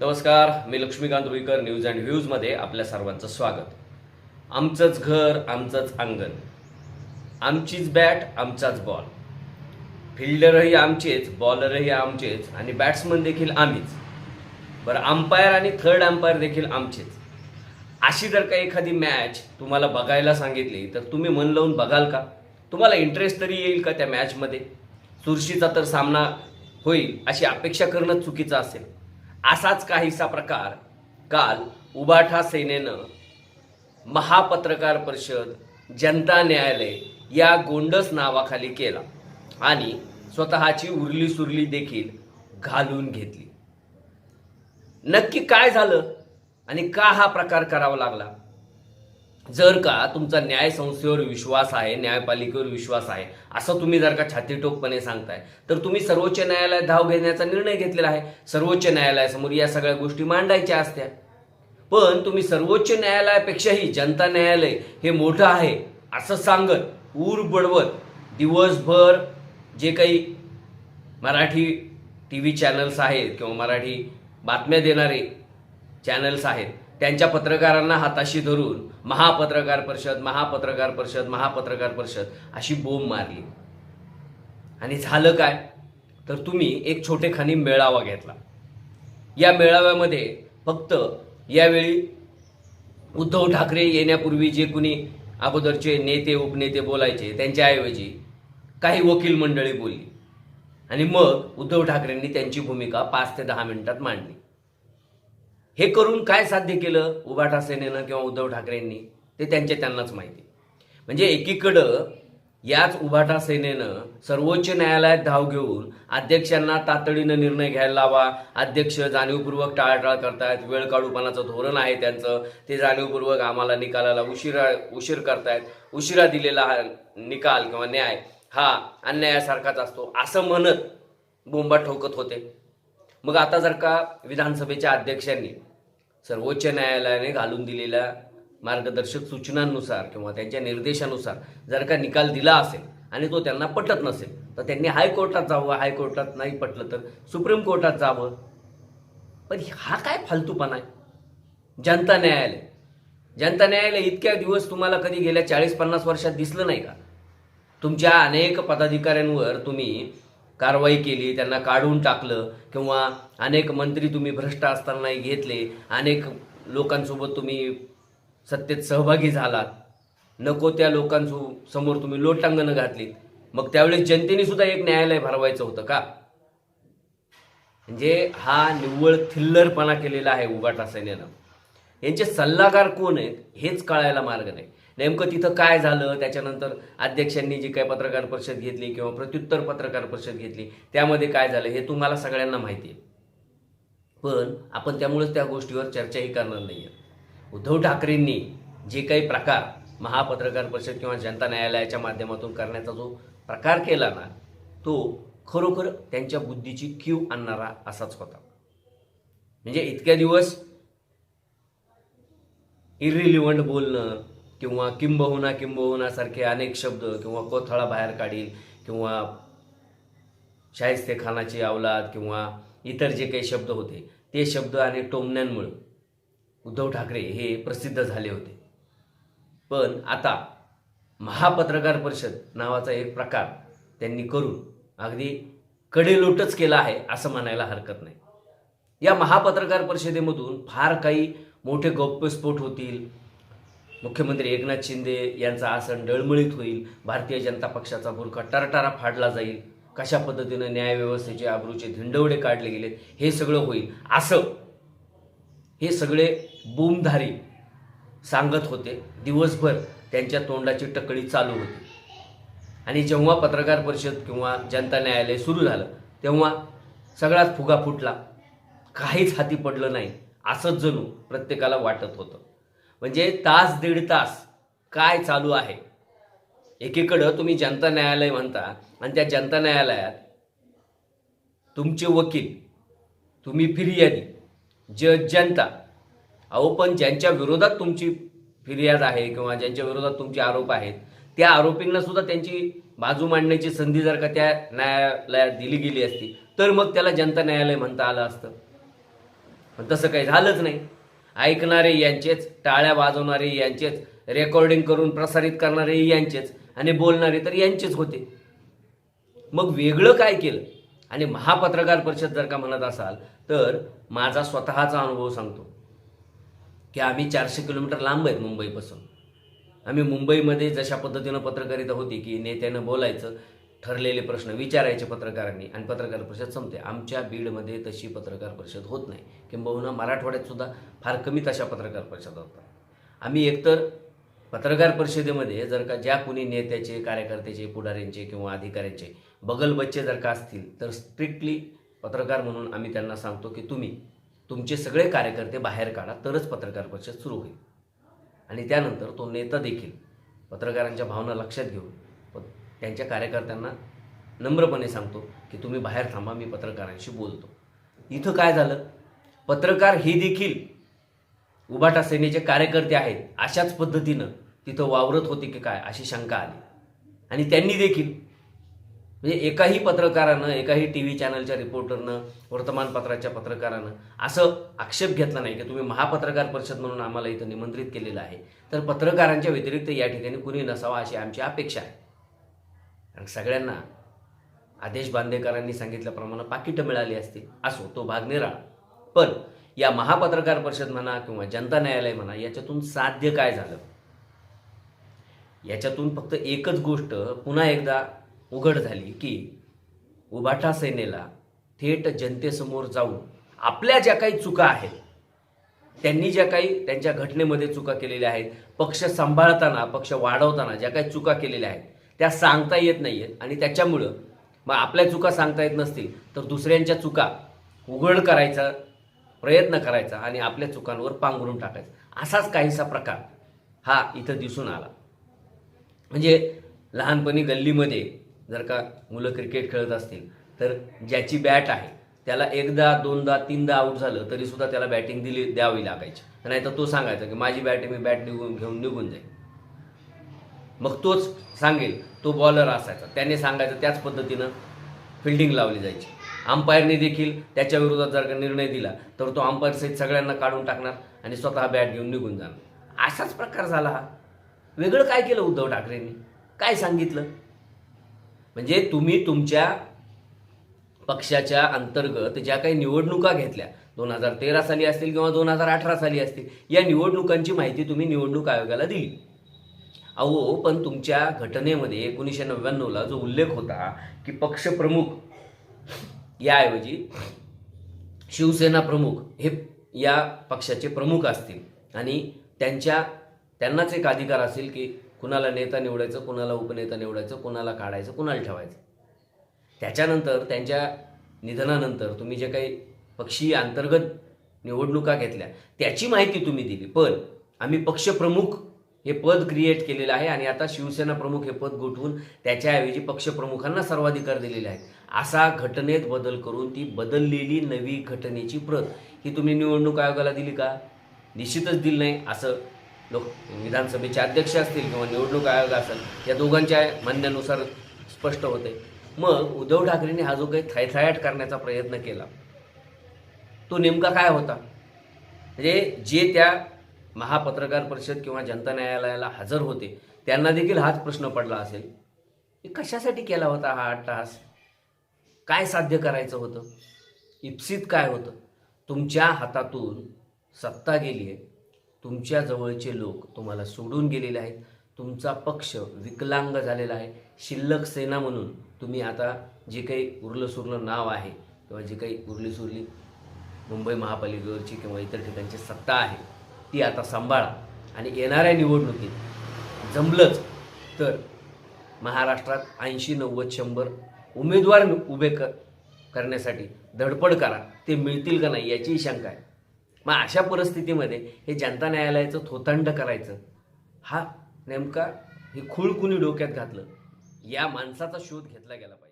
नमस्कार मी Laxmikant Ruikar news and व्ह्यूजमध्ये आपल्या सर्वांचं स्वागत. आमचंच घर आमचंच अंगण. आमचीच बॅट आमचाच बॉल फिल्डरही आमचेच बॉलरही आमचेच आणि बॅट्समन देखील आम्हीच. बरं अंपायर आणि थर्ड अंपायर देखील आमचेच. अशी जर का एखादी मॅच तुम्हाला बघायला सांगितली तर तुम्ही मन लावून बघाल का? तुम्हाला इंटरेस्ट तरी येईल का त्या मॅचमध्ये चुरशीचा तर सामना होईल अशी अपेक्षा करणं चुकीचं असेल. असाच काहीसा प्रकार काल उबाठा सेनेनं महापत्रकार परिषद जनता न्यायालय या गोंडस नावाखाली केला आणि स्वतःची उरली सुरली देखील घालून घेतली. नक्की काय झालं आणि का हा प्रकार करावा लागला? जर का तुमचा न्याय संस्थेवर विश्वास आहे न्यायपालिकेवर विश्वास आहे असं तुम्ही जर का छातीटोकपणे सांगताय तर तुम्ही सर्वोच्च न्यायालयात धाव घेण्याचा निर्णय घेतलेला आहे. सर्वोच्च न्यायालयासमोर या सगळ्या गोष्टी मांडायच्या असत्या. पण तुम्ही सर्वोच्च न्यायालयापेक्षाही जनता न्यायालय हे मोठं आहे असं सांगत ऊर बडवत दिवसभर जे काही मराठी टी व्ही चॅनल्स आहेत किंवा मराठी बातम्या देणारे चॅनल्स आहेत त्यांच्या पत्रकारांना हाताशी धरून महापत्रकार परिषद महापत्रकार परिषद महापत्रकार परिषद अशी बोंब मारली. आणि झालं काय? तर तुम्ही एक छोटेखानी मेळावा घेतला. या मेळाव्यामध्ये फक्त यावेळी उद्धव ठाकरे येण्यापूर्वी जे कुणी अगोदरचे नेते उपनेते बोलायचे त्यांच्याऐवजी काही वकील मंडळी बोलली. आणि मग उद्धव ठाकरेंनी त्यांची भूमिका पाच ते दहा मिनिटात मांडली. हे करून काय साध्य केलं? उभाटा सेनेनं किंवा उद्धव ठाकरेंनी? ते त्यांचे त्यांनाच माहिती. म्हणजे एकीकडं याच उभाटा सेनेनं सर्वोच्च न्यायालयात धाव घेऊन अध्यक्षांना तातडीनं निर्णय घ्यायला लावा. अध्यक्ष जाणीवपूर्वक टाळाटाळ करतायत वेळ काढूपणाचं धोरण आहे त्यांचं. ते जाणीवपूर्वक आम्हाला निकालाला उशिरा उशीर करतायत. उशिरा दिलेला हा निकाल किंवा न्याय हा अन्यायासारखाच असतो असं म्हणत बोंबा ठोकत होते. मग आता जर का विधानसभेच्या अध्यक्षांनी सर्वोच्च न्यायालयाने घालून दिलेल्या मार्गदर्शक सूचनांनुसार किंवा त्यांच्या निर्देशानुसार जर का निकाल दिला असेल आणि तो त्यांना पटत नसेल तर त्यांनी हायकोर्टात जावं हायकोर्टात नाही पटलं तर सुप्रीम कोर्टात जावं. पण हा काय फालतूपणा आहे? जनता न्यायालय. जनता न्यायालय इतक्या दिवस तुम्हाला कधी गेल्या चाळीस पन्नास वर्षात दिसलं नाही का? तुमच्या अनेक पदाधिकाऱ्यांवर तुम्ही कारवाई केली त्यांना काढून टाकलं किंवा अनेक मंत्री तुम्ही भ्रष्ट असतानाही घेतले अनेक लोकांसोबत तुम्ही सत्तेत सहभागी झालात. नको त्या लोकांसो समोर तुम्ही लोटांगणं घातलीत. मग त्यावेळेस जनतेने सुद्धा एक न्यायालय भरवायचं होतं का? म्हणजे हा निव्वळ थिल्लरपणा केलेला आहे उगाटा सेनेनं यांचे सल्लागार कोण आहेत हेच कळायला मार्ग नाही. नेमकं तिथं काय झालं? त्याच्यानंतर अध्यक्षांनी जी काय पत्रकार परिषद घेतली किंवा प्रत्युत्तर पत्रकार परिषद घेतली त्यामध्ये काय झालं हे तुम्हाला सगळ्यांना माहिती आहे. पण आपण त्यामुळेच त्या गोष्टीवर चर्चाही करणार नाही उद्धव ठाकरेंनी जे काही प्रकार महापत्रकार परिषद किंवा जनता न्यायालयाच्या माध्यमातून करण्याचा जो प्रकार केला ना तो खरोखर त्यांच्या बुद्धीची कीव आणणारा असाच होता. म्हणजे इतक्या दिवस इरिलिव्हंट बोलणं किंवा किंबहुना किंबहुना सारखे अनेक शब्द किंवा कोथळा बाहेर काढील किंवा शाहिस्ते खानाची अवलाद किंवा इतर जे काही शब्द होते ते शब्द आणि टोमण्यांमुळे उद्धव ठाकरे हे प्रसिद्ध झाले होते. पण आता महापत्रकार परिषद नावाचा एक प्रकार त्यांनी करून अगदी कडेलोटच केला आहे असं म्हणायला हरकत नाही. या महापत्रकार परिषदेमधून फार काही मोठे गौप्यस्फोट होतील मुख्यमंत्री एकनाथ शिंदे यांचा आसन डळमळीत होईल. भारतीय जनता पक्षाचा बुरखा टरटारा फाडला जाईल. कशा पद्धतीनं न्यायव्यवस्थेचे आबरूचे धिंडवडे काढले गेलेत हे सगळं होईल. असं हे सगळे बूमधारी सांगत होते. दिवसभर त्यांच्या तोंडाची टकळी चालू होती. आणि जेव्हा पत्रकार परिषद किंवा जनता न्यायालय सुरू झालं तेव्हा सगळाच फुगा फुटला. काहीच हाती पडलं नाही असंच जणू प्रत्येकाला वाटत होतं. म्हणजे तास दीड तास काय चालू आहे? एकीकडं तुम्ही जनता न्यायालय म्हणता आणि त्या जनता न्यायालयात तुमचे वकील तुम्ही फिर्यादी जज जनता अहो पण ज्यांच्या विरोधात तुमची फिर्याद आहे किंवा ज्यांच्या विरोधात तुमचे आरोप आहेत त्या आरोपींना सुद्धा त्यांची बाजू मांडण्याची संधी जर का त्या न्यायालयात दिली गेली असती तर मग त्याला जनता न्यायालय म्हणता आलं असतं. पण तसं काही झालंच नाही. ऐकणारे यांचेच टाळ्या वाजवणारे यांचेच रेकॉर्डिंग करून प्रसारित करणारे यांचेच आणि बोलणारे तर यांचेच होते. मग वेगळं काय केलं? आणि महापत्रकार परिषद जर का म्हणत असाल तर माझा स्वतःचा अनुभव सांगतो. की आम्ही चारशे किलोमीटर लांब आहेत मुंबईपासून. आम्ही मुंबईमध्ये जशा पद्धतीनं पत्रकारिता होती की नेत्यानं बोलायचं ठरलेले प्रश्न विचारायचे पत्रकारांनी आणि पत्रकार परिषद संपते. आमच्या बीडमध्ये तशी पत्रकार परिषद होत नाही. किंबहुना मराठवाड्यात सुद्धा फार कमी तशा पत्रकार परिषद होतात. आम्ही एकतर पत्रकार परिषदेमध्ये जर का ज्या कुणी नेत्याचे कार्यकर्त्याचे पुढाऱ्यांचे किंवा अधिकाऱ्यांचे बगलबच्चे जर का असतील तर स्ट्रिक्टली पत्रकार म्हणून आम्ही त्यांना सांगतो की तुम्ही तुमचे सगळे कार्यकर्ते बाहेर काढा तरच पत्रकार परिषद सुरू होईल. आणि त्यानंतर तो नेता देखील पत्रकारांच्या भावना लक्षात घेऊन त्यांच्या कार्यकर्त्यांना नम्रपणे सांगतो की तुम्ही बाहेर थांबा मी पत्रकारांशी बोलतो. इथं काय झालं? पत्रकार हे देखील उभाटा सेनेचे कार्यकर्ते आहेत. अशाच पद्धतीनं तिथं वावरत होते की काय अशी शंका आली. आणि त्यांनी देखील म्हणजे एकाही पत्रकारानं एकाही टी व्ही चॅनलच्या रिपोर्टरनं वर्तमानपत्राच्या पत्रकारानं असं आक्षेप घेतला नाही की तुम्ही महापत्रकार परिषद म्हणून आम्हाला इथं निमंत्रित केलेलं आहे. तर पत्रकारांच्या व्यतिरिक्त या ठिकाणी कुणी नसावा अशी आमची अपेक्षा आहे. आणि सगळ्यांना आदेश बांदेकरांनी सांगितल्याप्रमाणे पाकिटं मिळाली असतील असो तो भाग निराळा. पण या महापत्रकार परिषद म्हणा किंवा जनता न्यायालय म्हणा याच्यातून साध्य काय झालं? याच्यातून फक्त एकच गोष्ट पुन्हा एकदा उघड झाली की उबाटा सेनेला थेट जनतेसमोर जाऊन आपल्या ज्या काही चुका आहेत त्यांनी ज्या काही त्यांच्या घटनेमध्ये चुका केलेल्या आहेत पक्ष सांभाळताना पक्ष वाढवताना ज्या काही चुका केलेल्या आहेत त्या सांगता येत नाही आहेत आणि त्याच्यामुळं मग आपल्या चुका सांगता येत नसतील तर दुसऱ्यांच्या चुका उघड करायचा प्रयत्न करायचा आणि आपल्या चुकांवर पांघरून टाकायचा. असाच काहीसा प्रकार हा इथं दिसून आला. म्हणजे लहानपणी गल्लीमध्ये जर का मुलं क्रिकेट खेळत असतील तर ज्याची बॅट आहे त्याला एकदा दोनदा तीनदा आऊट झालं तरीसुद्धा त्याला बॅटिंग दिली द्यावी लागायची. नाही तर तो सांगायचा की माझी बॅट मी बॅट निघून घेऊन निघून जाईल मग तोच सांगेल तो बॉलर असायचा. त्याने सांगायचं त्याच पद्धतीनं फिल्डिंग लावली जायची. अंपायरने देखील त्याच्या विरोधात जर का निर्णय दिला तर तो अंपायर सहित सगळ्यांना काढून टाकणार आणि स्वतः बॅट घेऊन निघून जाणार. असाच प्रकार झाला हा. वेगळं काय केलं उद्धव ठाकरेंनी? काय सांगितलं? म्हणजे तुम्ही तुमच्या पक्षाच्या अंतर्गत ज्या काही निवडणुका घेतल्या दोन हजार तेरा साली असतील किंवा दोन हजार अठरा साली असतील या निवडणुकांची माहिती तुम्ही निवडणूक आयोगाला दिली. अहो पण तुमच्या घटनेमध्ये एकोणीसशे नव्याण्णवला जो उल्लेख होता की पक्षप्रमुख याऐवजी शिवसेना प्रमुख हे या पक्षाचे प्रमुख असतील आणि त्यांच्या त्यांनाच एक अधिकार असेल की कुणाला नेता निवडायचं कुणाला उपनेता निवडायचं कुणाला काढायचं कुणाला ठेवायचं. त्याच्यानंतर त्यांच्या निधनानंतर तुम्ही जे काही पक्षीय अंतर्गत निवडणुका घेतल्या त्याची माहिती तुम्ही दिली. पण आम्ही पक्षप्रमुख हे पद क्रिएट केलेलं आहे आणि आता शिवसेना प्रमुख हे पद गोठवून त्याच्याऐवजी पक्षप्रमुखांना सर्वाधिकार दिलेले आहेत. असा घटनेत बदल करून ती बदललेली नवी घटनेची प्रत ही तुम्ही निवडणूक आयोगाला दिली का? निश्चितच दिली नाही असं लोक विधानसभेचे अध्यक्ष असतील किंवा निवडणूक आयोग असेल या दोघांच्या म्हणण्यानुसार स्पष्ट होते मग उद्धव ठाकरेंनी हा जो काही थायथायाट करण्याचा प्रयत्न केला तो नेमका काय होता? म्हणजे जे त्या महापत्रकार परिषद किंवा जनता न्यायालयाला हजर होते त्यांना देखील हाच प्रश्न पडला असेल. की कशासाठी केला होता हा अट्टहास? काय साध्य करायचं होतं? इप्सित काय होतं? तुमच्या हातातून सत्ता गेली आहे. तुमच्या जवळचे लोक तुम्हाला सोडून गेलेले आहेत. तुमचा पक्ष विकलांग झालेला आहे. शिल्लक सेना म्हणून तुम्ही आता जे काही उरलं सुरलं नाव आहे किंवा जे काही उरली सुरली मुंबई महापालिकेवरची किंवा इतर ठिकाणची सत्ता आहे ती आता सांभाळा. आणि येणाऱ्या निवडणुकीत जमलंच तर महाराष्ट्रात ऐंशी नव्वद शंभर उमेदवार उभे क करण्यासाठी धडपड करा. ते मिळतील का नाही याचीही शंका आहे. मग अशा परिस्थितीमध्ये हे जनता न्यायालयाचं थोतांड करायचं हा नेमका हे खूळ कुणी डोक्यात घातलं? या माणसाचा शोध घेतला गेला पाहिजे.